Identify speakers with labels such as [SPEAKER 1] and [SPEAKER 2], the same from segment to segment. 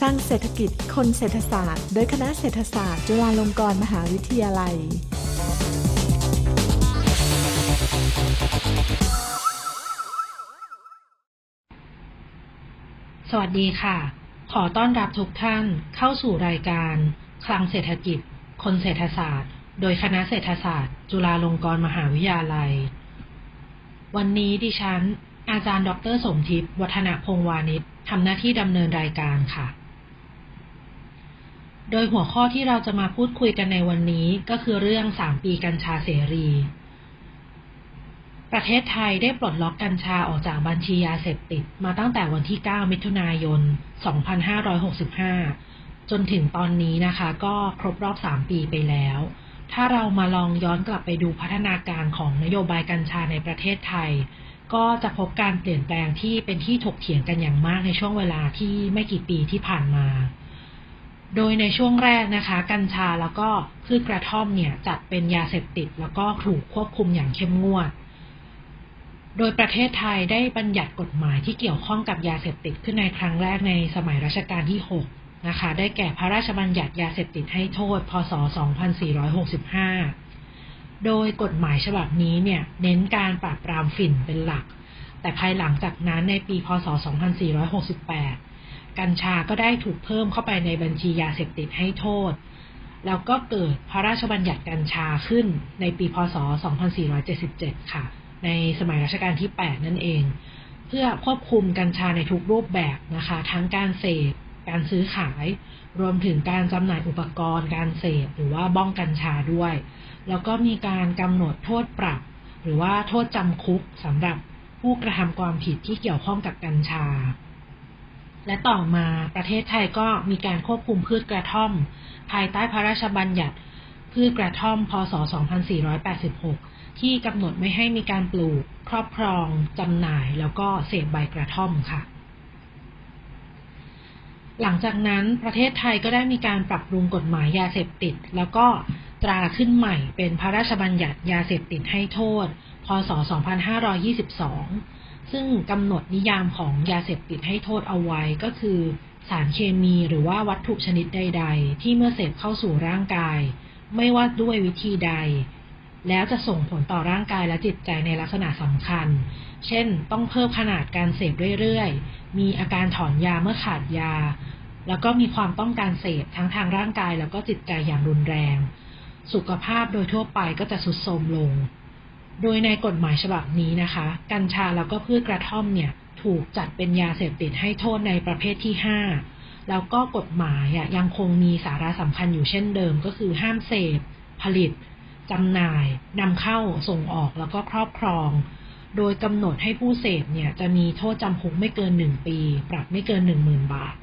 [SPEAKER 1] สร้างเศรษฐกิจคนเศรษฐศาสตร์ โดยคณะเศรษฐศาสตร์ จุฬาลงกรณ์มหาวิทยาลัย
[SPEAKER 2] สวัสดีค่ะ ขอต้อนรับทุกท่านเข้าสู่รายการ คลังเศรษฐกิจ คนเศรษฐศาสตร์ โดยคณะเศรษฐศาสตร์ จุฬาลงกรณ์มหาวิทยาลัย วันนี้ดิฉันอาจารย์ ดร สมทิพย์ วัฒนพงษ์วานิชทำหน้าที่ดำเนินรายการค่ะ โดยหัวข้อที่เราจะมาพูดคุยกันในวันนี้ก็คือเรื่อง 3 ปีกัญชาเสรี ประเทศไทยได้ปลดล็อกกัญชาออกจากบัญชียาเสพติดมาตั้งแต่วันที่ 9 มิถุนายน 2565 จนถึงตอนนี้นะคะก็ครบรอบ 3 ปีไปแล้ว ถ้าเรามาลองย้อนกลับไปดูพัฒนาการของนโยบายกัญชาในประเทศไทย ก็จะพบการเปลี่ยนแปลงที่เป็นที่ถกเถียงกันอย่างมากในช่วงเวลาที่ไม่กี่ปีที่ผ่านมา โดยในช่วงแรกนะคะ กัญชาแล้วก็พืชกระท่อมเนี่ยจัดเป็นยาเสพติด แล้วก็ถูกควบคุมอย่างเข้มงวด โดยประเทศไทยได้บัญญัติกฎหมายที่เกี่ยวข้องกับยาเสพติดขึ้นในครั้งแรกในสมัยรัชกาลที่ 6 นะคะ ได้แก่พระราชบัญญัติยาเสพติดให้โทษ พศ 2465 โดยกฎหมายฉบับนี้เนี่ยเน้นการปราบปรามฝิ่นเป็นหลัก แต่ภายหลังจากนั้นในปี พศ 2468 กัญชาก็ได้ถูกเพิ่มเข้าไปในบัญชียาเสพติดให้โทษ แล้วก็เกิดพระราชบัญญัติกัญชาขึ้นในปีพศ 2477 ค่ะ ในสมัยรัชกาลที่ 8 นั่นเอง เพื่อควบคุมกัญชาในทุกรูปแบบนะคะ ทั้งการเสพ การซื้อขาย รวมถึงการจำหน่ายอุปกรณ์ การเสพหรือว่าบ้องกัญชาด้วย แล้วก็มีการกำหนดโทษปรับ หรือว่าโทษจำคุกสำหรับผู้กระทำความผิดที่เกี่ยวข้องกับกัญชา และต่อมาประเทศไทยก็มีการควบคุมพืชกระท่อม ภายใต้พระราชบัญญัติ พืชกระท่อม พศ 2486 ที่กำหนดไม่ให้มีการปลูก ครอบครองจำหน่าย แล้วก็เสพใบกระท่อมค่ะ หลังจากนั้นประเทศไทยก็ได้มีการปรับปรุงกฎหมายยาเสพติด แล้วก็ตราขึ้นใหม่เป็นพระราชบัญญัติยาเสพติดให้โทษ พศ 2522 ซึ่งกำหนดนิยามของยาเสพติดให้โทษเอาไว้ก็คือ สารเคมีหรือว่าวัตถุชนิดใด ๆ ที่เมื่อเสพเข้าสู่ร่างกาย ไม่ว่าด้วยวิธีใด แล้วจะส่งผลต่อร่างกายและจิตใจในลักษณะสำคัญ เช่น ต้องเพิ่มขนาดการเสพเรื่อยๆ มีอาการถอนยาเมื่อขาดยา แล้วก็มีความต้องการเสพทั้งทางร่างกายแล้วก็จิตใจอย่างรุนแรง สุขภาพโดยทั่วไปก็จะสุดโทรมลง โดยในกฎหมายฉบับนี้นะคะ กัญชาแล้วก็พืชกระท่อมเนี่ยถูกจัดเป็นยาเสพติดให้โทษในประเภทที่ 5 แล้วก็กฎหมายยังคงมีสาระสำคัญอยู่เช่นเดิม ก็คือห้ามเสพ ผลิตจำหน่ายนำเข้าส่งออกแล้วก็ครอบครอง โดยกำหนดให้ผู้เสพเนี่ยจะมีโทษจำคุกไม่เกิน 1 ปี ปรับไม่เกิน 10,000 บาท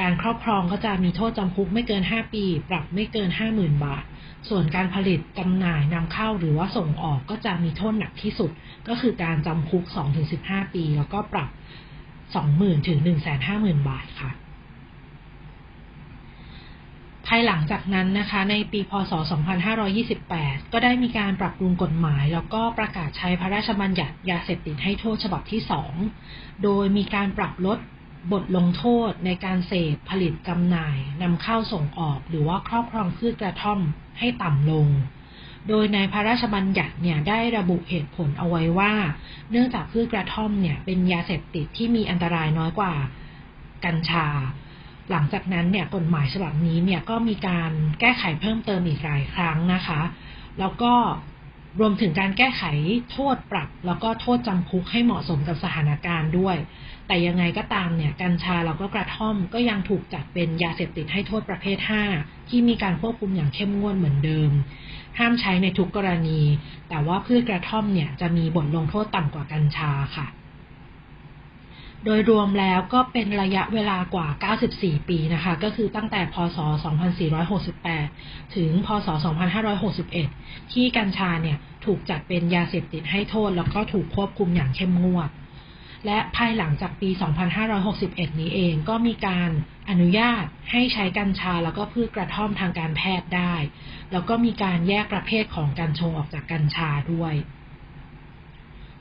[SPEAKER 2] การครอบครองก็จะมีโทษจำคุกไม่เกิน 5 ปี ปรับไม่เกิน 50,000 บาท ส่วนการผลิตจำหน่ายนำเข้าหรือว่าส่งออกก็จะมีโทษหนักที่สุด ก็คือการจำคุก 2-15 ปี แล้วก็ปรับ 20,000 ถึง 150,000 บาทค่ะภายหลังจากนั้นนะคะในปีพศ 2528 ก็ได้มีการปรับปรุงกฎหมาย แล้วก็ประกาศใช้พระราชบัญญัติยาเสพติดให้โทษฉบับที่ 2 โดยมีการปรับลด บทลงโทษในการเสพผลิตจำหน่ายนำเข้าส่งออกหรือว่าครอบครองพืชกระท่อมให้ต่ำลง โดยในพระราชบัญญัติเนี่ยได้ระบุเหตุผลเอาไว้ว่า เนื่องจากพืชกระท่อมเนี่ยเป็นยาเสพติดที่มีอันตรายน้อยกว่ากัญชา หลังจากนั้นเนี่ยกฎหมายฉบับนี้เนี่ยก็มีการแก้ไขเพิ่มเติมอีกหลายครั้งนะคะ แล้วก็ รวมถึงการแก้ไขโทษปรับ แล้วก็โทษจำคุกให้เหมาะสมกับสถานการณ์ด้วย แต่ยังไงก็ตามเนี่ย กัญชาแล้วก็กระท่อมก็ยังถูกจัดเป็นยาเสพติดให้โทษประเภท 5 ที่มีการควบคุมอย่างเข้มงวดเหมือนเดิม ห้ามใช้ในทุกกรณี แต่ว่าพืชกระท่อมเนี่ยจะมีบทลงโทษต่ำกว่ากัญชาค่ะ โดยรวมแล้วก็เป็นระยะเวลากว่า 94 ปีนะคะ ก็คือตั้งแต่ พศ 2468 ถึง พศ 2561 ที่กัญชาเนี่ยถูกจัดเป็นยาเสพติดให้โทษ แล้วก็ถูกควบคุมอย่างเข้มงวด และภายหลังจากปี 2561 นี้เองก็มีการอนุญาตให้ใช้กัญชาแล้วก็พืชกระท่อมทางการแพทย์ได้ แล้วก็มีการแยกประเภทของกัญชงออกจากกัญชาด้วย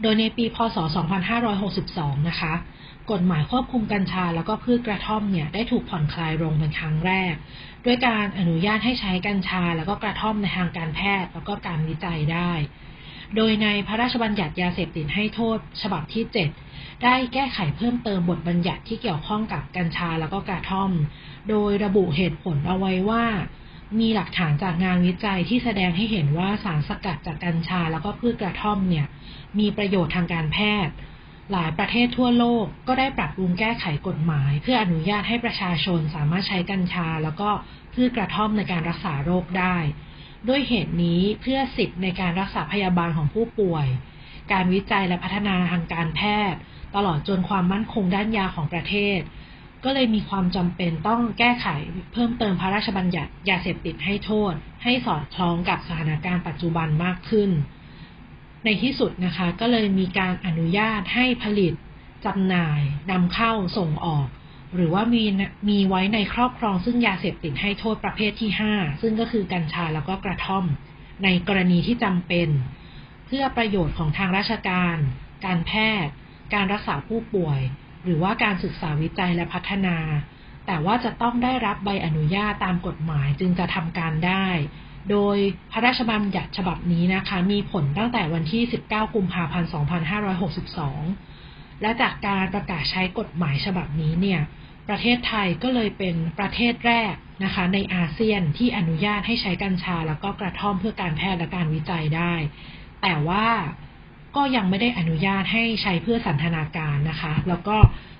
[SPEAKER 2] โดยในปี พศ 2562 นะคะ กฎหมายควบคุมกัญชาแล้วก็พืชกระท่อมเนี่ยได้ถูกผ่อนคลายลงเป็นครั้งแรก ด้วยการอนุญาตให้ใช้กัญชาแล้วก็กระท่อมในทางการแพทย์ แล้วก็การวิจัยได้ โดยในพระราชบัญญัติยาเสพติดให้โทษ ฉบับที่ 7 ได้แก้ไขเพิ่มเติมบทบัญญัติที่เกี่ยวข้องกับกัญชาแล้วก็กระท่อม โดยระบุเหตุผลเอาไว้ว่ามีหลักฐานจากงานวิจัยที่แสดงให้เห็นว่าสารสกัดจากกัญชาแล้วก็พืชกระท่อมเนี่ยมีประโยชน์ทางการแพทย์ หลายประเทศทั่วโลกก็ได้ปรับปรุงแก้ไขกฎหมาย เพื่ออนุญาตให้ประชาชนสามารถใช้กัญชา แล้วก็พืชกระท่อมในการรักษาโรคได้ ด้วยเหตุนี้เพื่อสิทธิ์ในการรักษาพยาบาลของผู้ป่วย การวิจัยและพัฒนาทางการแพทย์ ตลอดจนความมั่นคงด้านยาของประเทศ ก็เลยมีความจำเป็นต้องแก้ไขเพิ่มเติมพระราชบัญญัติยาเสพติดให้โทษ ให้สอดคล้องกับสถานการณ์ปัจจุบันมากขึ้น ในที่สุดนะคะก็เลยมีการอนุญาตให้ผลิตจำหน่ายนำเข้าส่งออก หรือว่ามีมีไว้ในครอบครองซึ่งยาเสพติดให้โทษประเภทที่ 5 ซึ่งก็คือกัญชาแล้วก็กระท่อม ในกรณีที่จำเป็น เพื่อประโยชน์ของทางราชการ การแพทย์ การรักษาผู้ป่วย หรือว่าการศึกษาวิจัยและพัฒนา แต่ว่าจะต้องได้รับใบอนุญาตตามกฎหมายจึงจะทำการได้ โดยพระราชบัญญัติฉบับนี้นะคะ มีผลตั้งแต่วันที่ 19 กุมภาพันธ์ 2562 และจากการประกาศใช้กฎหมายฉบับนี้เนี่ย ประเทศไทยก็เลยเป็นประเทศแรกนะคะ ในอาเซียนที่อนุญาตให้ใช้กัญชา แล้วก็กระท่อมเพื่อการแพทย์และการวิจัยได้ แต่ว่าก็ยังไม่ได้อนุญาตให้ใช้เพื่อสันทนาการนะคะ แล้วก็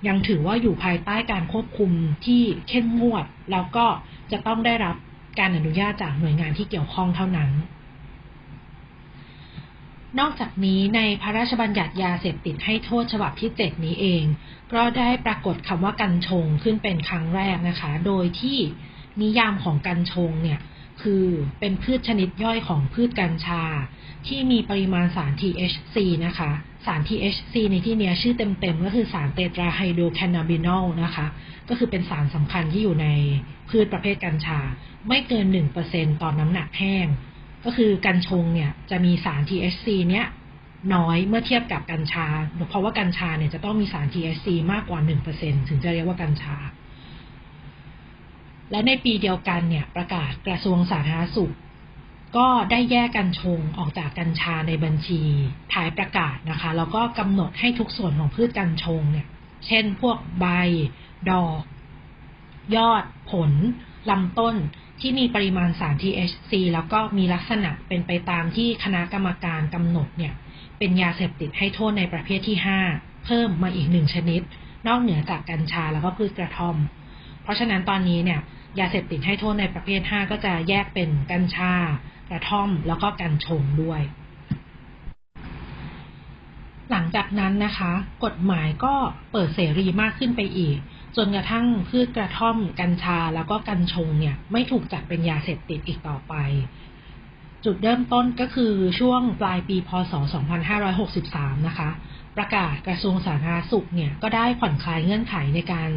[SPEAKER 2] ยังถือว่าอยู่ภายใต้การควบคุมที่เข้มงวด แล้วก็จะต้องได้รับ การอนุญาตจากหน่วยงานที่เกี่ยวข้องเท่านั้น นอกจากนี้ในพระราชบัญญัติยาเสพติดให้โทษฉบับที่ 7 นี้เอง ก็ได้ปรากฏคำว่ากัญชงขึ้นเป็นครั้งแรกนะคะ โดยที่นิยามของกัญชงเนี่ยคือเป็นพืชชนิดย่อยของพืชกัญชา ที่มีปริมาณสาร THC นะคะ สาร THC ในที่นี้ชื่อเต็มๆ ก็คือสารเตตราไฮโดรแคนาบินอลนะคะ ก็คือเป็นสารสำคัญที่อยู่ในพืชประเภทกัญชา ไม่เกิน 1%ต่อน้ำหนักแห้ง ก็คือกัญชงเนี่ยจะมีสาร THC เนี้ยน้อยเมื่อเทียบกับกัญชา เพราะว่ากัญชาเนี่ยจะต้องมีสาร THC มากกว่า 1%ถึงจะเรียกว่ากัญชา และในปีเดียวกันเนี่ยประกาศกระทรวงสาธารณสุข ก็ได้แยกกัญชงออกจากกัญชาในบัญชีท้ายประกาศนะคะ แล้วก็กำหนดให้ทุกส่วนของพืชกัญชงเนี่ย เช่นพวกใบ ดอก ยอด ผลลำต้นที่มีปริมาณสาร THC แล้วก็มีลักษณะเป็นไปตามที่คณะกรรมการกำหนดเนี่ย เป็นยาเสพติดให้โทษในประเภทที่ 5 เพิ่มมาอีกหนึ่งชนิด นอกเหนือจากกัญชาแล้วก็พืชกระท่อม เพราะฉะนั้นตอนนี้เนี่ย ยาเสพติดให้โทษในประเภท 5 ก็จะแยกเป็นกัญชากระท่อมแล้วก็กัญชงด้วย หลังจากนั้นนะคะ กฎหมายก็เปิดเสรีมากขึ้นไปอีก จนกระทั่งพืชกระท่อม กัญชาแล้วก็กัญชงเนี่ยไม่ถูกจัดเป็นยาเสพติดอีกต่อไป จุดเริ่มต้นก็คือช่วงปลายปีพศ 2563 นะคะประกาศกระทรวงสาธารณสุขเนี่ยก็ได้ผ่อนคลายเงื่อนไขในการ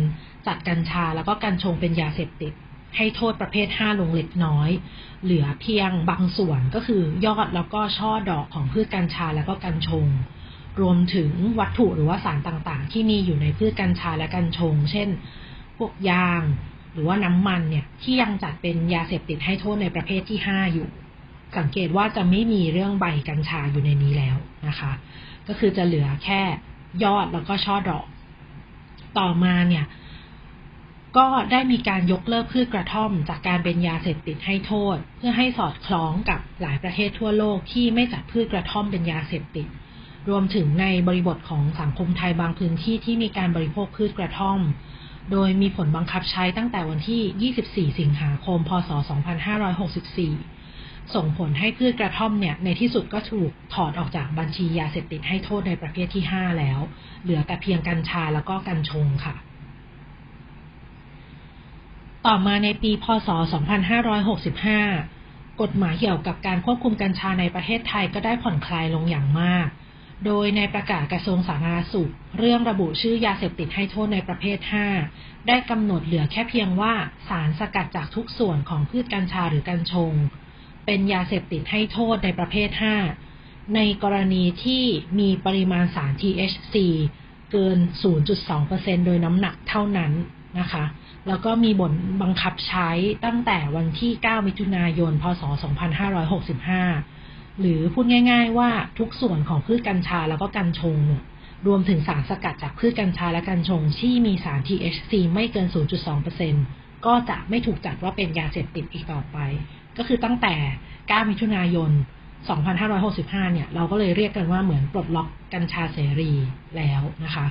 [SPEAKER 2] จัดกัญชาแล้วก็กัญชงเป็นยาเสพติด ให้โทษประเภท 5 ลงเล็กน้อย เหลือเพียงบางส่วนก็คือยอดแล้วก็ช่อดอกของพืชกัญชาแล้วก็กัญชง รวมถึงวัตถุหรือว่าสารต่างๆ ที่มีอยู่ในพืชกัญชาและกัญชง เช่น พวกยาง หรือว่าน้ำมันเนี่ยที่ยังจัดเป็นยาเสพติดให้โทษในประเภทที่ 5 อยู่ สังเกตว่าจะไม่มีเรื่องใบกัญชาอยู่ในนี้แล้วนะคะ ก็คือจะเหลือแค่ยอดแล้วก็ช่อดอก ต่อมาเนี่ย ก็ได้มีการยกเลิกพืชกระท่อม จากการเป็นยาเสพติดให้โทษ เพื่อให้สอดคล้องกับหลายประเทศทั่วโลกที่ไม่จัดพืชกระท่อมเป็นยาเสพติด รวมถึงในบริบทของสังคมไทยบางพื้นที่ที่มีการบริโภคพืชกระท่อม โดยมีผลบังคับใช้ตั้งแต่วันที่ 24 สิงหาคม พศ 2564 ส่งผลให้พืชกระท่อมเนี่ยในที่สุดก็ถูกถอดออกจากบัญชียาเสพติดให้โทษในประเภทที่ 5 แล้ว เหลือแต่เพียงกัญชาแล้วก็กัญชงค่ะ ต่อมาในปี พศ 2565 กฎหมายเกี่ยวกับการควบคุมกัญชาในประเทศไทยก็ได้ผ่อนคลายลงอย่างมาก โดยในประกาศกระทรวงสาธารณสุข เรื่องระบุชื่อยาเสพติดให้โทษในประเภท 5 ได้กำหนดเหลือแค่เพียงว่าสารสกัดจากทุกส่วนของพืชกัญชาหรือกัญชง เป็นยาเสพติดให้โทษในประเภท 5 ในกรณีที่มีปริมาณสาร THC เกิน 0.2%โดยน้ำหนักเท่านั้น นะคะ แล้วก็มีบทบังคับใช้ตั้งแต่วันที่ 9 มิถุนายน พศ 2565 หรือพูดง่าย ๆ ว่าทุกส่วนของพืชกัญชาแล้วก็กัญชงเนี่ยรวมถึงสารสกัดจากพืชกัญชาและกัญชง ที่มีสาร THC ไม่เกิน 0.2%ก็จะไม่ถูกจัดว่าเป็นยาเสพติดอีกต่อไป ก็คือตั้งแต่ 9 มิถุนายน 2565 เนี่ย เราก็เลยเรียกกันว่าเหมือนปลดล็อกกัญชาเสรีแล้วนะคะ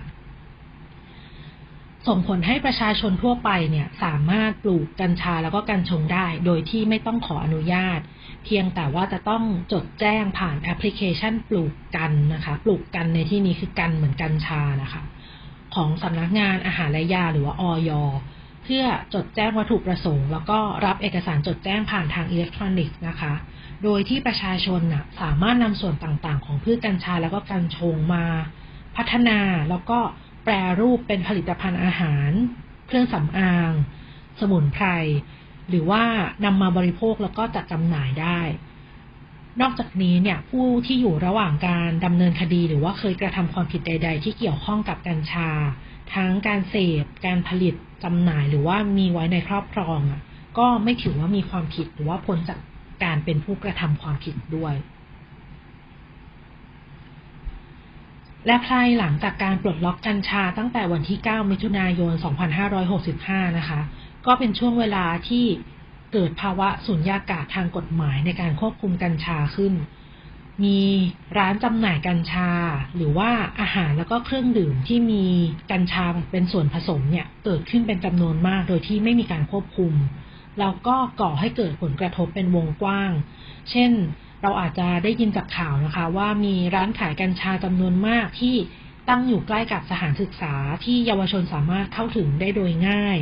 [SPEAKER 2] ส่งผลให้ประชาชนทั่วไปเนี่ยสามารถปลูกกัญชาแล้วก็กัญชงได้ โดยที่ไม่ต้องขออนุญาต เพียงแต่ว่าจะต้องจดแจ้งผ่านแอปพลิเคชันปลูกกันนะคะ ปลูกกันในที่นี้คือกันเหมือนกัญชานะคะ ของสำนักงานอาหารและยาหรือว่าออยเพื่อจดแจ้งวัตถุประสงค์ แล้วก็รับเอกสารจดแจ้งผ่านทางอิเล็กทรอนิกส์นะคะ โดยที่ประชาชนน่ะสามารถนำส่วนต่างๆ ของพืชกัญชาแล้วก็กัญชงมาพัฒนาแล้วก็ แปรรูปเป็นผลิตภัณฑ์อาหาร เครื่องสำอาง สมุนไพร หรือว่านำมาบริโภคแล้วก็จัดจำหน่ายได้ นอกจากนี้เนี่ยผู้ที่อยู่ระหว่างการดำเนินคดี หรือว่าเคยกระทำความผิดใด ๆ ที่เกี่ยวข้องกับกัญชา ทั้งการเสพ การผลิตจำหน่าย หรือว่ามีไว้ในครอบครองอะก็ไม่ถือว่ามีความผิดหรือว่าพ้นจากการเป็นผู้กระทำความผิดด้วย และภายหลังจากการปลดล็อกกัญชาตั้งแต่วันที่ 9 มิถุนายน 2565 นะคะ ก็เป็นช่วงเวลาที่เกิดภาวะสุญญากาศทางกฎหมายในการควบคุมกัญชาขึ้น มีร้านจำหน่ายกัญชา หรือว่าอาหารแล้วก็เครื่องดื่มที่มีกัญชาเป็นส่วนผสมเนี่ยเกิดขึ้นเป็นจำนวนมากโดยที่ไม่มีการควบคุม แล้วก็ก่อให้เกิดผลกระทบเป็นวงกว้าง เช่น เราอาจจะได้ยินจากข่าวนะคะ ว่ามีร้านขายกัญชาจำนวนมากที่ตั้งอยู่ใกล้กับสถานศึกษาที่เยาวชนสามารถเข้าถึงได้โดยง่าย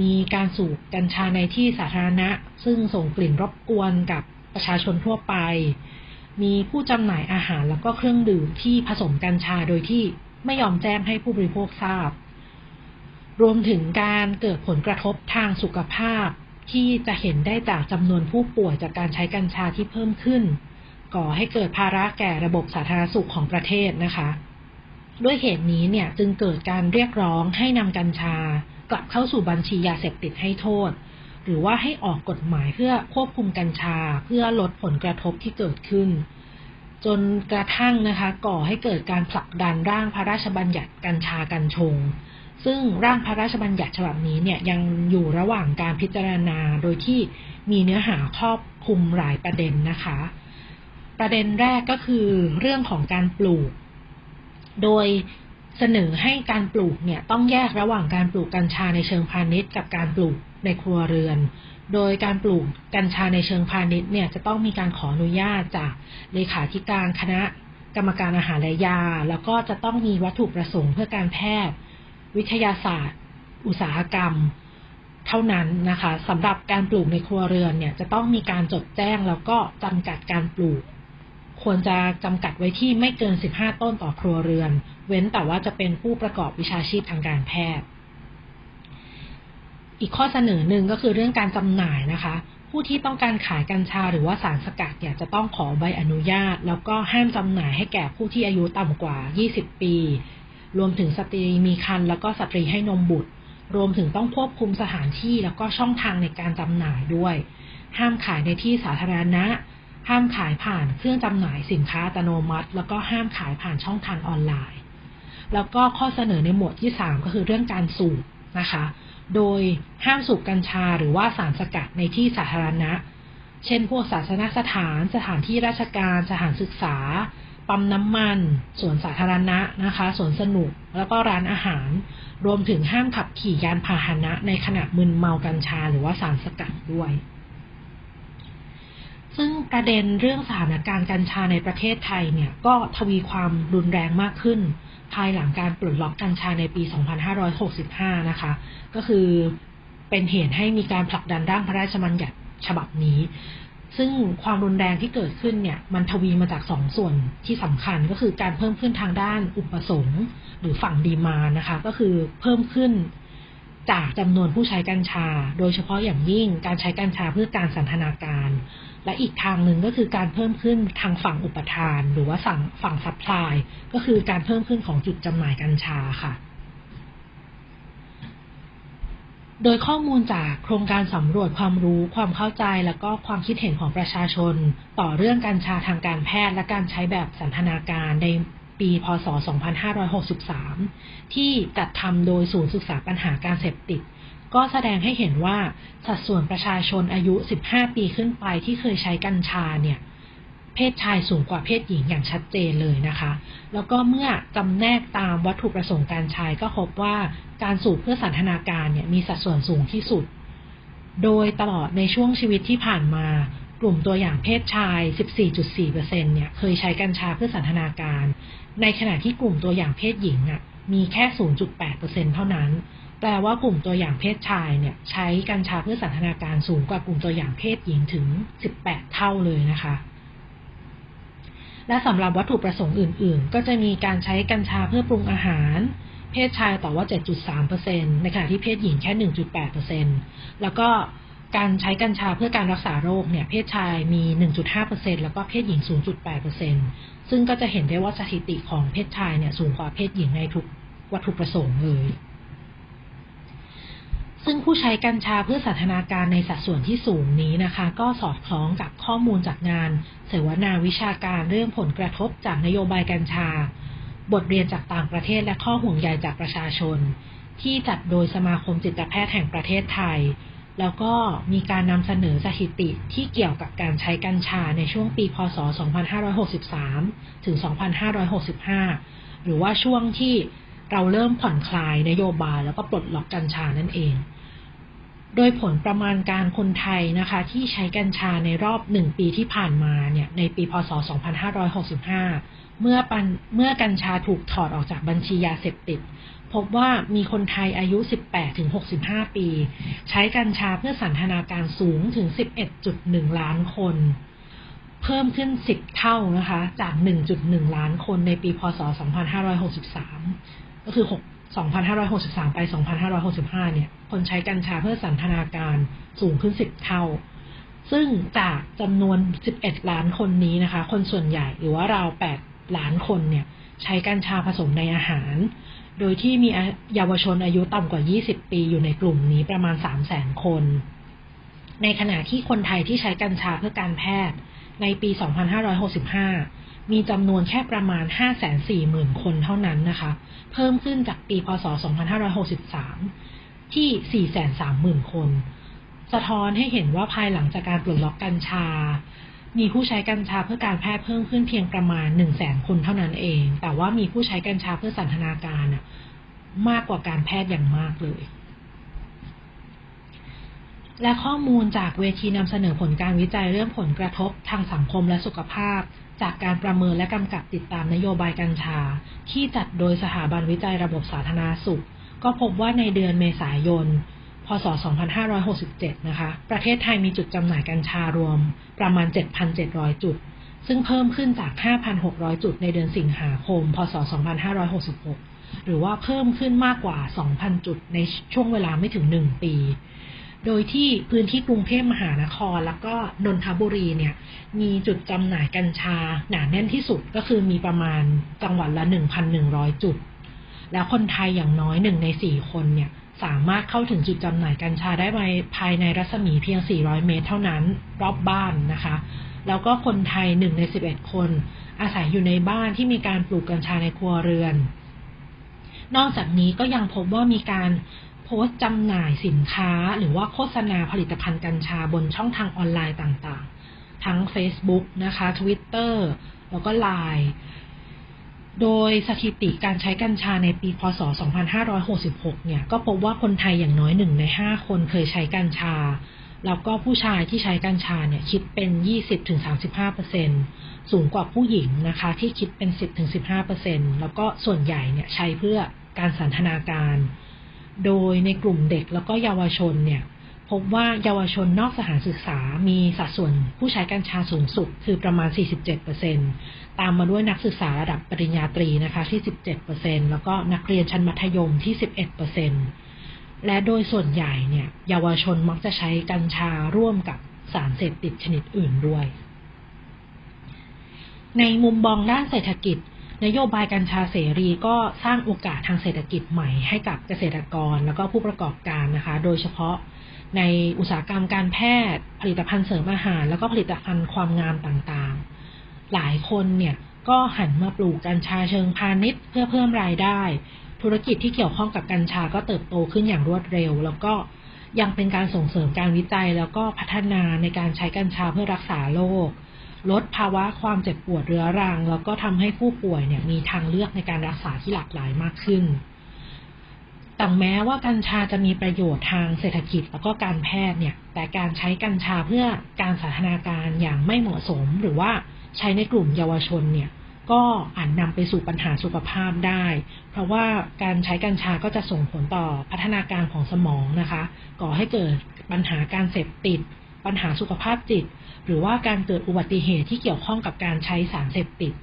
[SPEAKER 2] มีการสูบกัญชาในที่สาธารณะ ซึ่งส่งกลิ่นรบกวนกับประชาชนทั่วไป มีผู้จำหน่ายอาหารแล้วก็เครื่องดื่มที่ผสมกัญชาโดยที่ไม่ยอมแจ้งให้ผู้บริโภคทราบ รวมถึงการเกิดผลกระทบทางสุขภาพ ที่จะเห็นได้จากจำนวนผู้ป่วยจากการใช้กัญชาที่เพิ่มขึ้น ก่อให้เกิดภาระแก่ระบบสาธารณสุขของประเทศนะคะ ด้วยเหตุนี้เนี่ยจึงเกิดการเรียกร้องให้นำกัญชา กลับเข้าสู่บัญชียาเสพติดให้โทษ หรือว่าให้ออกกฎหมายเพื่อควบคุมกัญชา เพื่อลดผลกระทบที่เกิดขึ้น จนกระทั่งนะคะ ก่อให้เกิดการผลักดันร่างพระราชบัญญัติกัญชากัญชง ซึ่งร่างพระราชบัญญัติฉบับนี้เนี่ยยังอยู่ระหว่างการพิจารณาโดยที่มีเนื้อหาครอบคลุมหลายประเด็นนะคะ ประเด็นแรกก็คือเรื่องของการปลูก โดยเสนอให้การปลูกเนี่ยต้องแยกระหว่างการปลูกกัญชาในเชิงพาณิชย์ กับการปลูกในครัวเรือน โดยการปลูกกัญชาในเชิงพาณิชย์เนี่ยจะต้องมีการขออนุญาตจากเลขาธิการคณะกรรมการอาหารและยา แล้วก็จะต้องมีวัตถุประสงค์เพื่อการแพทย์ วิทยาศาสตร์ อุตสาหกรรม เท่านั้นนะคะสำหรับการปลูกในครัวเรือนเนี่ยจะต้องมีการจดแจ้งแล้วก็จำกัดการปลูก ควรจะจำกัดไว้ที่ไม่เกิน 15 ต้นต่อครัวเรือน เว้นแต่ว่าจะเป็นผู้ประกอบวิชาชีพทางการแพทย์ อีกข้อเสนอหนึ่งก็คือเรื่องการจำหน่ายนะคะผู้ที่ต้องการขายกัญชาหรือว่าสารสกัดเนี่ยจะต้องขอใบอนุญาต แล้วก็ห้ามจำหน่ายให้แก่ผู้ที่อายุต่ำกว่า 20 ปี รวมถึงสตรีมีครรภ์แล้วก็สตรีให้นมบุตร รวมถึงต้องควบคุมสถานที่แล้วก็ช่องทางในการจำหน่ายด้วย ห้ามขายในที่สาธารณะ ห้ามขายผ่านเครื่องจำหน่ายสินค้าอัตโนมัติ แล้วก็ห้ามขายผ่านช่องทางออนไลน์ แล้วก็ข้อเสนอในหมวดที่ 3 ก็คือเรื่องการสูบนะคะ โดยห้ามสูบกัญชาหรือว่าสารสกัดในที่สาธารณะ เช่น พวกศาสนสถาน สถานที่ราชการ สถานศึกษา ปั๊มน้ำมัน สวนสาธารณะนะคะสวนสนุก แล้วก็ร้านอาหาร รวมถึงห้ามขับขี่ยานพาหนะในขณะมึนเมากัญชาหรือว่าสารสกัดด้วย ซึ่งประเด็นเรื่องสถานการณ์กัญชาในประเทศไทยเนี่ยก็ทวีความรุนแรงมากขึ้น ภายหลังการปลดล็อกกัญชาในปี 2565 นะคะ ก็คือเป็นเหตุให้มีการผลักดันร่างพระราชบัญญัติฉบับนี้ ซึ่งความรุนแรงที่เกิดขึ้นเนี่ยมันทวีมาจากสองส่วนที่สำคัญก็คือการเพิ่มขึ้นทางด้านอุปสงค์ หรือฝั่งดีมานะคะ ก็คือเพิ่มขึ้นจากจำนวนผู้ใช้กัญชา โดยเฉพาะอย่างยิ่งการใช้กัญชาเพื่อการสันทนาการ และอีกทางหนึ่งก็คือการเพิ่มขึ้นทางฝั่งอุปทาน หรือว่าฝั่งฝั่งซัพพลายก็คือการเพิ่มขึ้นของจุดจำหน่ายกัญชาค่ะ โดยข้อมูลจากโครงการสำรวจความรู้ ความเข้าใจ และก็ความคิดเห็นของประชาชน ต่อเรื่องกัญชาทางการแพทย์ และการใช้แบบสันทนาการในปี พศ 2563 ที่จัดทำโดยศูนย์ศึกษาปัญหาการเสพติด ก็แสดงให้เห็นว่าสัดส่วนประชาชนอายุ 15 ปีขึ้นไปที่เคยใช้กัญชาเนี่ย เพศชายสูงกว่าเพศหญิงอย่างชัดเจนเลยนะคะ แล้วก็เมื่อจำแนกตามวัตถุประสงค์การใช้ก็พบว่าการสูบเพื่อสันทนาการเนี่ยมีสัดส่วนสูงที่สุด โดยตลอดในช่วงชีวิตที่ผ่านมากลุ่มตัวอย่างเพศชาย 14.4%เนี่ยเคยใช้กัญชาเพื่อสันทนาการ ในขณะที่กลุ่มตัวอย่างเพศหญิงอะมีแค่ 0.8%เท่านั้น แปลว่ากลุ่มตัวอย่างเพศชายเนี่ยใช้กัญชาเพื่อสันทนาการสูงกว่ากลุ่มตัวอย่างเพศหญิงถึง 18 เท่าเลยนะคะ และสำหรับวัตถุประสงค์อื่น ๆ ก็จะมีการใช้กัญชาเพื่อปรุงอาหาร เพศชายต่อว่า 7.3%ในขณะที่เพศหญิงแค่ 1.8%แล้วก็การใช้กัญชาเพื่อการรักษาโรคเนี่ยเพศชายมี 1.5%แล้วก็เพศหญิง 0.8%ซึ่งก็จะเห็นได้ว่าสถิติของเพศชายเนี่ยสูงกว่าเพศหญิงในทุกวัตถุประสงค์เลย ซึ่งผู้ใช้กัญชาเพื่อสันทนาการในสัดส่วนที่สูงนี้นะคะ ก็สอดคล้องกับข้อมูลจากงาน เสวนาวิชาการเรื่องผลกระทบจากนโยบายกัญชา บทเรียนจากต่างประเทศและข้อห่วงใยจากประชาชน ที่จัดโดยสมาคมจิตแพทย์แห่งประเทศไทย แล้วก็มีการนำเสนอสถิติที่เกี่ยวกับการใช้กัญชาในช่วงปี พศ 2563 ถึง 2565 หรือว่าช่วงที่เราเริ่มผ่อนคลายนโยบายแล้วก็ปลดล็อกกัญชานั่นเอง โดยผลประมาณการคนไทยนะคะที่ใช้กัญชาในรอบหนึ่งปีที่ผ่านมาเนี่ยในปีพศ 2565 เมื่อปันเมื่อกัญชาถูกถอดออกจากบัญชียาเสพติด พบว่ามีคนไทยอายุ 18-65 ปี ใช้กัญชาเพื่อสันทนาการสูงถึง 11.1 ล้านคน เพิ่มขึ้น 10 เท่านะคะจาก 1.1 ล้านคนในปีพศ 2563 ก็คือ6 2563 ไป 2565 เนี่ย คนใช้กัญชาเพื่อสันทนาการสูงขึ้น 10 เท่า ซึ่งจากจำนวน 11 ล้านคนนี้นะคะ คนส่วนใหญ่หรือว่าราว 8 ล้านคนเนี่ยใช้กัญชาผสมในอาหาร โดยที่มีเยาวชนอายุต่ำกว่า 20 ปีอยู่ในกลุ่มนี้ประมาณ 300,000 คน ในขณะที่คนไทยที่ใช้กัญชาเพื่อการแพทย์ในปี 2565 มีจำนวนแค่ประมาณ 540,000 คนเท่านั้นนะคะ เพิ่มขึ้นจากปี พศ 2563 ที่ 430,000 คน สะท้อนให้เห็นว่าภายหลังจากการปลดล็อกกัญชา มีผู้ใช้กัญชาเพื่อการแพทย์เพิ่มขึ้นเพียงประมาณ 100,000 คนเท่านั้นเอง แต่ว่ามีผู้ใช้กัญชาเพื่อสันทนาการมากกว่าการแพทย์อย่างมากเลยและข้อมูลจากเวทีนำเสนอผลการวิจัยเรื่องผลกระทบทางสังคมและสุขภาพ จากการประเมินและกำกับติดตามนโยบายกัญชา ที่จัดโดยสถาบันวิจัยระบบสาธารณสุข ก็พบว่าในเดือนเมษายน พศ 2567 นะคะ ประเทศไทยมีจุดจำหน่ายกัญชารวมประมาณ 7,700 จุด ซึ่งเพิ่มขึ้นจาก 5,600 จุดในเดือนสิงหาคม พศ 2566 หรือว่าเพิ่มขึ้นมากกว่า 2,000 จุดในช่วงเวลาไม่ถึง 1 ปีโดยที่พื้นที่กรุงเทพมหานคร แล้วก็นนทบุรีเนี่ยมีจุดจำหน่ายกัญชาหนาแน่นที่สุดก็คือมีประมาณจังหวัดละ 1,100 จุด แล้วคนไทยอย่างน้อยหนึ่งในสี่คนเนี่ยสามารถเข้าถึงจุดจำหน่ายกัญชาได้ภายในรัศมีเพียง 400 เมตรเท่านั้นรอบบ้านนะคะ แล้วก็คนไทยหนึ่งใน 11 คน อาศัยอยู่ในบ้านที่มีการปลูกกัญชาในครัวเรือน นอกจากนี้ก็ยังพบว่ามีการโพสต์จำหน่ายสินค้า หรือว่าโฆษณาผลิตภัณฑ์กัญชาบนช่องทางออนไลน์ต่างๆ ทั้ง Facebook นะคะ Twitter แล้วก็ Line โดยสถิติการใช้กัญชาในปีพศ 2566 เนี่ย ก็พบว่าคนไทยอย่างน้อยหนึ่งในห้าคนเคยใช้กัญชา แล้วก็ผู้ชายที่ใช้กัญชาเนี่ยคิดเป็น 20-35%สูงกว่าผู้หญิงนะคะ ที่คิดเป็น 10-15%แล้วก็ส่วนใหญ่เนี่ยใช้เพื่อการสันทนาการ โดยในกลุ่มเด็กแล้วก็เยาวชนเนี่ย พบว่าเยาวชนนอกสถานศึกษา มีสัดส่วนผู้ใช้กัญชาสูงสุด คือประมาณ 47%ตามมาด้วยนักศึกษาระดับปริญญาตรีนะคะที่ 17%แล้วก็นักเรียนชั้นมัธยมที่ 11%และโดยส่วนใหญ่เนี่ยเยาวชนมักจะใช้กัญชาร่วมกับสารเสพติดชนิดอื่นด้วย ในมุมมองด้านเศรษฐกิจ นโยบายกัญชาเสรีก็สร้างโอกาสทางเศรษฐกิจใหม่ให้กับเกษตรกรแล้วก็ผู้ประกอบการนะคะ โดยเฉพาะในอุตสาหกรรมการแพทย์ ผลิตภัณฑ์เสริมอาหาร แล้วก็ผลิตภัณฑ์ความงามต่างๆ หลายคนเนี่ยก็หันมาปลูกกัญชาเชิงพาณิชย์ เพื่อเพิ่มรายได้ ธุรกิจที่เกี่ยวข้องกับกัญชาก็เติบโตขึ้นอย่างรวดเร็ว แล้วก็ยังเป็นการส่งเสริมการวิจัย แล้วก็พัฒนาในการใช้กัญชาเพื่อรักษาโรค ลดภาวะความเจ็บปวดเรื้อรัง แล้วก็ทำให้ผู้ป่วยเนี่ยมีทางเลือกในการรักษาที่หลากหลายมากขึ้นแต่แม้ว่ากัญชาจะมีประโยชน์ทางเศรษฐกิจแล้วก็การแพทย์เนี่ย แต่การใช้กัญชาเพื่อการสาธารณการอย่างไม่เหมาะสม หรือว่าใช้ในกลุ่มเยาวชนเนี่ย ก็อาจนำไปสู่ปัญหาสุขภาพได้ เพราะว่าการใช้กัญชาก็จะส่งผลต่อพัฒนาการของสมองนะคะ ก่อให้เกิดปัญหาการเสพติด ปัญหาสุขภาพจิต หรือว่าการเกิดอุบัติเหตุที่เกี่ยวข้องกับการใช้สารเสพติด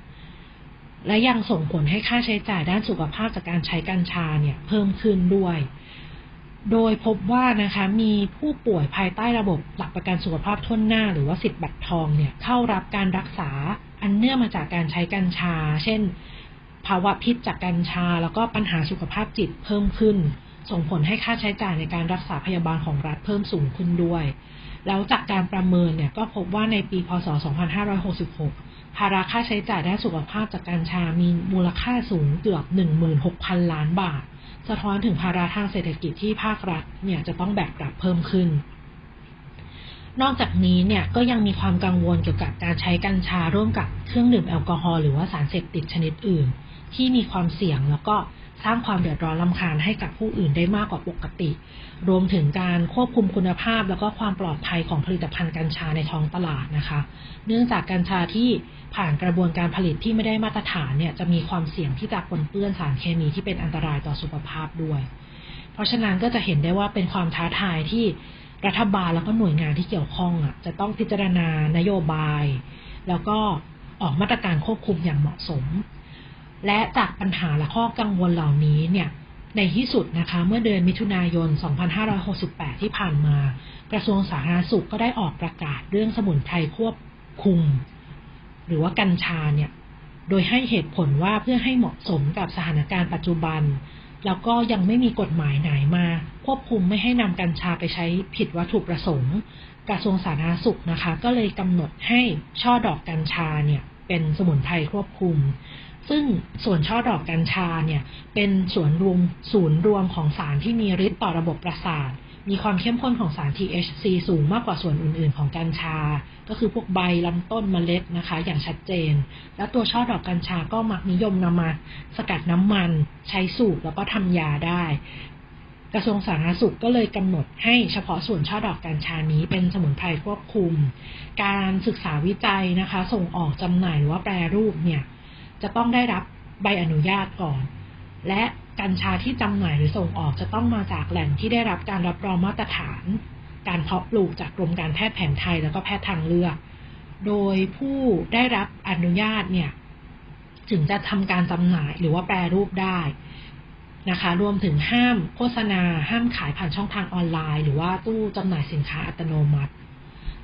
[SPEAKER 2] และยังส่งผลให้ค่าใช้จ่ายด้านสุขภาพจากการใช้กัญชาเนี่ยเพิ่มขึ้นด้วย โดยพบว่านะคะมีผู้ป่วยภายใต้ระบบหลักประกันสุขภาพทุนหน้า หรือว่าสิทธิ์บัตรทองเนี่ยเข้ารับการรักษาอันเนื่องมาจากการใช้กัญชา เช่น ภาวะพิษจากกัญชา แล้วก็ปัญหาสุขภาพจิตเพิ่มขึ้นส่งผลให้ค่าใช้จ่ายในการรักษาพยาบาลของรัฐเพิ่มสูงขึ้นด้วย แล้วจากการประเมินเนี่ยก็พบว่าในปีพศ 2566 ภาระค่าใช้จ่ายด้านสุขภาพจากกัญชามีมูลค่าสูงเกือบ 16,000 ล้านบาท สะท้อนถึงภาระทางเศรษฐกิจที่ภาครัฐเนี่ยจะต้องแบกรับเพิ่มขึ้น นอกจากนี้เนี่ยก็ยังมีความกังวลเกี่ยวกับการใช้กัญชาร่วมกับเครื่องดื่มแอลกอฮอล์หรือว่าสารเสพติดชนิดอื่น ที่มีความเสี่ยงแล้วก็สร้างความเดือดร้อนลำคาญให้กับผู้อื่นได้มากกว่าปกติ รวมถึงการควบคุมคุณภาพ แล้วก็ความปลอดภัยของผลิตภัณฑ์กัญชาในท้องตลาดนะคะ เนื่องจากกัญชาที่ผ่านกระบวนการผลิตที่ไม่ได้มาตรฐานเนี่ยจะมีความเสี่ยงที่จะปนเปื้อนสารเคมีที่เป็นอันตรายต่อสุขภาพด้วย เพราะฉะนั้นก็จะเห็นได้ว่าเป็นความท้าทายที่รัฐบาลแล้วก็หน่วยงานที่เกี่ยวข้องอะจะต้องพิจารณานโยบาย แล้วก็ออกมาตรการควบคุมอย่างเหมาะสม และจากปัญหาและข้อกังวลเหล่านี้เนี่ยในที่สุดนะคะเมื่อเดือนมิถุนายน 2568 ที่ผ่านมา กระทรวงสาธารณสุขก็ได้ออกประกาศเรื่องสมุนไพรควบคุม หรือว่ากัญชาเนี่ยโดยให้เหตุผลว่าเพื่อให้เหมาะสมกับสถานการณ์ปัจจุบัน แล้วก็ยังไม่มีกฎหมายไหนมา ควบคุมไม่ให้นำกัญชาไปใช้ผิดวัตถุประสงค์ กระทรวงสาธารณสุขนะคะ ก็เลยกำหนดให้ช่อดอกกัญชาเนี่ยเป็นสมุนไพรควบคุม ซึ่งส่วนช่อดอกกัญชาเนี่ยเป็นส่วนรวมศูนย์รวมของสารที่มีฤทธิ์ต่อระบบประสาท มีความเข้มข้นของสาร THC สูงมากกว่าส่วนอื่น ๆ ของกัญชา ก็คือพวกใบลำต้นเมล็ดนะคะ อย่างชัดเจน แล้วตัวช่อดอกกัญชาก็มักนิยมนำมาสกัดน้ำมัน ใช้สูบแล้วก็ทำยาได้ กระทรวงสาธารณสุขก็เลยกำหนดให้เฉพาะส่วนช่อดอกกัญชานี้เป็นสมุนไพรควบคุม การศึกษาวิจัยนะคะ ส่งออกจำหน่ายหรือว่าแปรรูปเนี่ย จะต้องได้รับใบอนุญาตก่อน และกัญชาที่จำหน่ายหรือส่งออกจะต้องมาจากแหล่งที่ได้รับการรับรองมาตรฐาน การเพาะปลูกจากกรมการแพทย์แผนไทยแล้วก็แพทย์ทางเลือก โดยผู้ได้รับอนุญาตเนี่ยถึงจะทำการจำหน่ายหรือว่าแปรรูปได้นะคะ รวมถึงห้ามโฆษณา ห้ามขายผ่านช่องทางออนไลน์ หรือว่าตู้จำหน่ายสินค้าอัตโนมัติ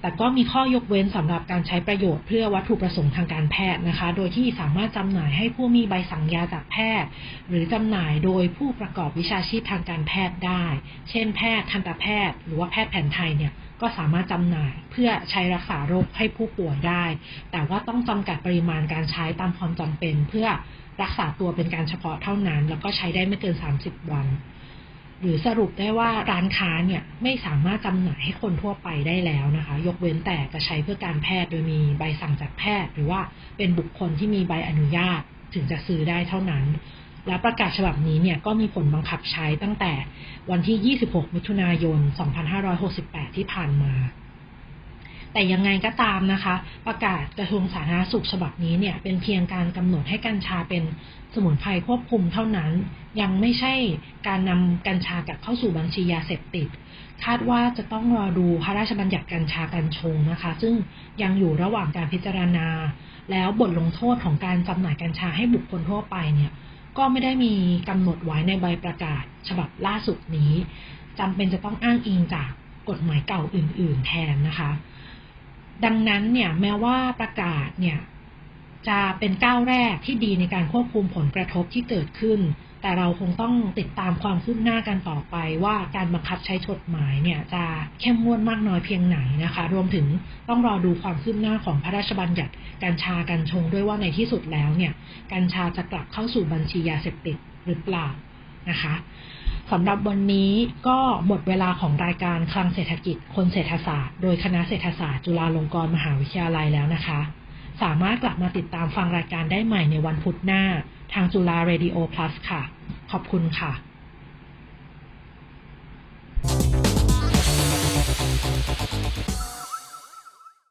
[SPEAKER 2] แต่ก็มีข้อยกเว้นสำหรับการใช้ประโยชน์เพื่อวัตถุประสงค์ทางการแพทย์นะคะ โดยที่สามารถจำหน่ายให้ผู้มีใบสั่งยาจากแพทย์ หรือจำหน่ายโดยผู้ประกอบวิชาชีพทางการแพทย์ได้ เช่น แพทย์ทันตแพทย์ หรือว่าแพทย์แผนไทยเนี่ยก็สามารถจำหน่ายเพื่อใช้รักษาโรคให้ผู้ป่วยได้ แต่ว่าต้องจำกัดปริมาณการใช้ตามความจำเป็น เพื่อรักษาตัวเป็นการเฉพาะเท่านั้น แล้วก็ใช้ได้ไม่เกิน 30 วัน หรือสรุปได้ว่าร้านค้าเนี่ยไม่สามารถจำหน่ายให้คนทั่วไปได้แล้วนะคะ ยกเว้นแต่จะใช้เพื่อการแพทย์โดยมีใบสั่งจากแพทย์ หรือว่าเป็นบุคคลที่มีใบอนุญาตถึงจะซื้อได้เท่านั้น และประกาศฉบับนี้เนี่ยก็มีผลบังคับใช้ตั้งแต่วันที่ 26 มิถุนายน 2568 ที่ผ่านมา แต่ยังไงก็ตามนะคะ ประกาศกระทรวงสาธารณสุขฉบับนี้เนี่ยเป็นเพียงการกำหนดให้กัญชาเป็นสมุนไพรควบคุมเท่านั้น ยังไม่ใช่การนำกัญชากลับเข้าสู่บัญชียาเสพติด คาดว่าจะต้องรอดูพระราชบัญญัติกัญชากัญชงนะคะ ซึ่งยังอยู่ระหว่างการพิจารณา แล้วบทลงโทษของการจำหน่ายกัญชาให้บุคคลทั่วไปเนี่ยก็ไม่ได้มีกำหนดไว้ในใบประกาศ ฉบับล่าสุดนี้จำเป็นจะต้องอ้างอิงจากกฎหมายเก่าอื่น ๆ แทนนะคะ ดังนั้นเนี่ยแม้ว่าประกาศเนี่ยจะเป็นก้าวแรกที่ดีในการควบคุมผลกระทบที่เกิดขึ้น แต่เราคงต้องติดตามความคืบหน้ากันต่อไปว่าการบังคับใช้กฎหมายเนี่ยจะเข้มงวดมากน้อยเพียงไหนนะคะ รวมถึงต้องรอดูความคืบหน้าของพระราชบัญญัติกัญชากัญชงด้วยว่าในที่สุดแล้วเนี่ยกัญชาจะกลับเข้าสู่บัญชียาเสพติดหรือเปล่านะคะ สำหรับวันนี้ก็หมดเวลาของรายการคลังเศรษฐกิจคนเศรษฐศาสตร์ โดยคณะเศรษฐศาสตร์จุฬาลงกรณ์มหาวิทยาลัยแล้วนะคะ สามารถกลับมาติดตามฟังรายการได้ใหม่ในวันพุธหน้า ทางจุฬาเรดิโอ plus ค่ะ ขอบคุณค่ะ
[SPEAKER 3] ค